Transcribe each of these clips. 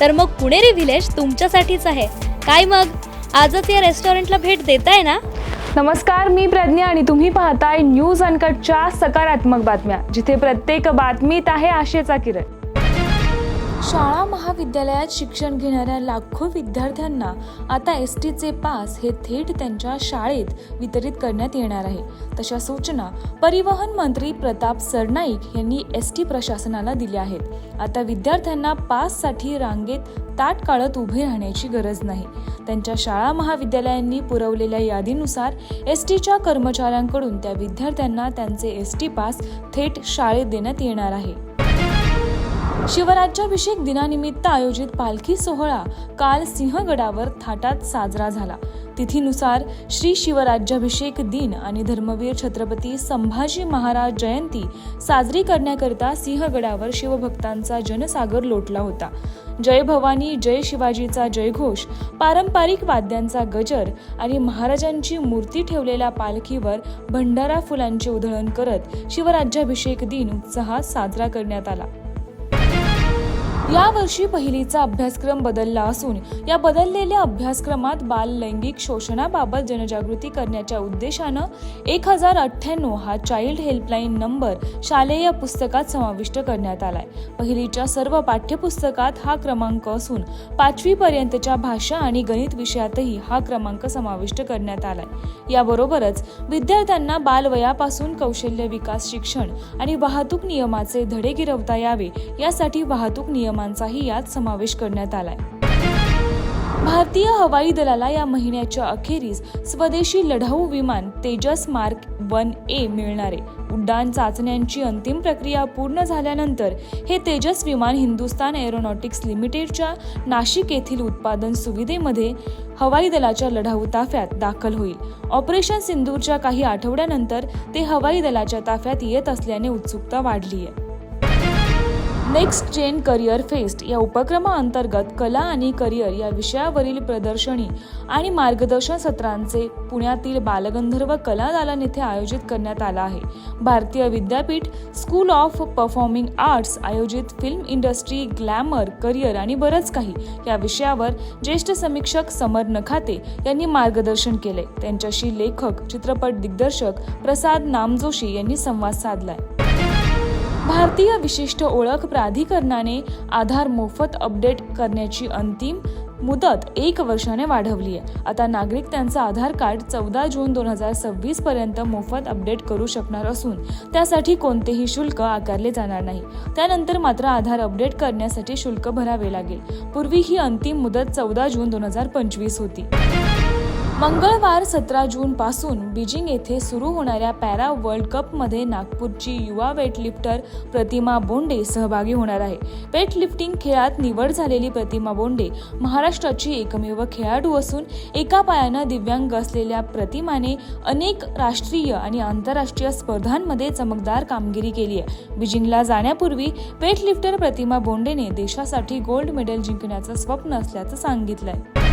तर मग पुणेरी व्हिलेज तुमच्यासाठीच आहे. काय मग? आजच या रेस्टॉरंटला भेट देताय ना? नमस्कार मी प्रज्ञा आणि तुम्ही पाहताय न्यूज अनकटच्या सकारात्मक बातम्या जिथे प्रत्येक बातमीत आहे आशेचा किरण. शाळा महाविद्यालयात शिक्षण घेणाऱ्या लाखो विद्यार्थ्यांना आता एस टीचे पास हे थेट त्यांच्या शाळेत वितरित करण्यात येणार आहे. तशा सूचना परिवहन मंत्री प्रताप सरनाईक यांनी एस टी प्रशासनाला दिल्या आहेत. आता विद्यार्थ्यांना पाससाठी रांगेत ताट काळत उभे राहण्याची गरज नाही. त्यांच्या शाळा महाविद्यालयांनी पुरवलेल्या यादीनुसार एस टीच्या कर्मचाऱ्यांकडून त्या विद्यार्थ्यांना त्यांचे एस टी पास थेट शाळेत देण्यात येणार आहे. शिवराज्याभिषेक दिनानिमित्त आयोजित पालखी सोहळा काल सिंहगडावर थाटात साजरा झाला. तिथीनुसार श्री शिवराज्याभिषेक दिन आणि धर्मवीर छत्रपती संभाजी महाराज जयंती साजरी करण्याकरता सिंहगडावर शिवभक्तांचा जनसागर लोटला होता. जय भवानी जय शिवाजीचा जयघोष पारंपरिक वाद्यांचा गजर आणि महाराजांची मूर्ती ठेवलेल्या पालखीवर भंडारा फुलांचे उधळण करत शिवराज्याभिषेक दिन उत्साहात साजरा करण्यात आला. यावर्षी पहिलीचा अभ्यासक्रम बदलला असून या बदललेल्या अभ्यासक्रमात बाल लैंगिक शोषणाबाबत जनजागृती करण्याच्या उद्देशानं एक हजार अठ्ठ्याण्णव हा चाइल्ड हेल्पलाईन नंबर शालेय पुस्तकात समाविष्ट करण्यात आलाय. पहिलीच्या सर्व पाठ्यपुस्तकात हा क्रमांक असून पाचवीपर्यंतच्या भाषा आणि गणित विषयातही हा क्रमांक समाविष्ट करण्यात आलाय. याबरोबरच विद्यार्थ्यांना बालवयापासून कौशल्य विकास शिक्षण आणि वाहतूक नियमाचे धडे गिरवता यावे यासाठी वाहतूक नियम नियमांचाही यात समावेश करण्यात आलाय. भारतीय हवाई दलाला या महिन्याच्या अखेरीस स्वदेशी लढाऊ विमान तेजस मार्क वन ए मिळणारे. उड्डाण चाचण्यांची अंतिम प्रक्रिया पूर्ण झाल्यानंतर हे तेजस विमान हिंदुस्तान एरोनॉटिक्स लिमिटेडच्या नाशिक येथील उत्पादन सुविधेमध्ये हवाई दलाच्या लढाऊ ताफ्यात दाखल होईल. ऑपरेशन सिंदूरच्या काही आठवड्यानंतर ते हवाई दलाच्या ताफ्यात येत असल्याने उत्सुकता वाढली आहे नेक्स्ट जेन करिअर फेस्ट या उपक्रमाअंतर्गत कला आणि करिअर या विषयावरील प्रदर्शनी आणि मार्गदर्शन सत्रांचे पुण्यातील बालगंधर्व कला दालन येथे आयोजित करण्यात आला आहे. Bharati Vidyapeeth school of performing arts आयोजित फिल्म इंडस्ट्री ग्लॅमर करिअर आणि बरंच काही या विषयावर ज्येष्ठ समीक्षक समर नखाते यांनी मार्गदर्शन केले. त्यांच्याशी लेखक चित्रपट दिग्दर्शक प्रसाद नामजोशी यांनी संवाद साधलाय. भारतीय विशिष्ट ओळख प्राधिकरणाने आधार मोफत अपडेट करण्याची अंतिम मुदत एक वर्षाने वाढवली आहे. आता नागरिक त्यांचं आधार कार्ड चौदा जून दोन हजार सव्वीस पर्यंत मोफत अपडेट करू शकणार असून त्यासाठी कोणतेही शुल्क आकारले जाणार नाही. त्यानंतर मात्र आधार अपडेट करण्यासाठी शुल्क भरावे लागेल. पूर्वी ही अंतिम मुदत चौदा जून दोन हजार पंचवीस होती. मंगळवार सतरा जून पासून बीजिंग येथे सुरू होणाऱ्या पॅरा वर्ल्ड कपमध्ये नागपूरची युवा वेटलिफ्टर प्रतिमा बोंडे सहभागी होणार आहे. वेटलिफ्टिंग खेळात निवड झालेली प्रतिमा बोंडे महाराष्ट्राची एकमेव खेळाडू असून एका पायानं दिव्यांग असलेल्या प्रतिमाने अनेक राष्ट्रीय आणि आंतरराष्ट्रीय स्पर्धांमध्ये चमकदार कामगिरी केली आहे. बीजिंगला जाण्यापूर्वी वेटलिफ्टर प्रतिमा बोंडेने देशासाठी गोल्ड मेडल जिंकण्याचं स्वप्न असल्याचं सांगितलंय.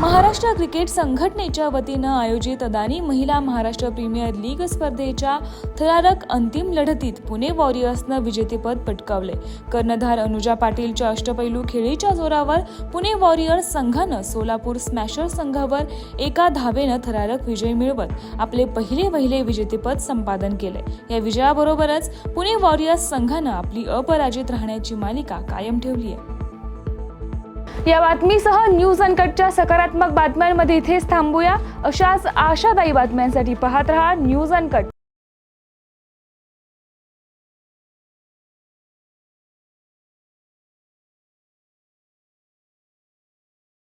महाराष्ट्र क्रिकेट संघटनेच्या वतीनं आयोजित अदानी महिला महाराष्ट्र प्रीमियर लीग स्पर्धेच्या थरारक अंतिम लढतीत पुणे वॉरियर्सनं विजेतेपद पटकावले. कर्णधार अनुजा पाटीलच्या अष्टपैलू खेळीच्या जोरावर पुणे वॉरियर्स संघानं सोलापूर स्मॅशर संघावर एका धावेनं थरारक विजय मिळवत आपले पहिले वहिले विजेतेपद संपादन केले. या विजयाबरोबरच पुणे वॉरियर्स संघानं आपली अपराजित राहण्याची मालिका कायम ठेवली आहे या बातमीसह न्यूज अनकटच्या सकारात्मक बातम्यांमध्ये इथेच थांबूया. अशाच आशादायी बातम्यांसाठी पाहत रहा न्यूज अनकट.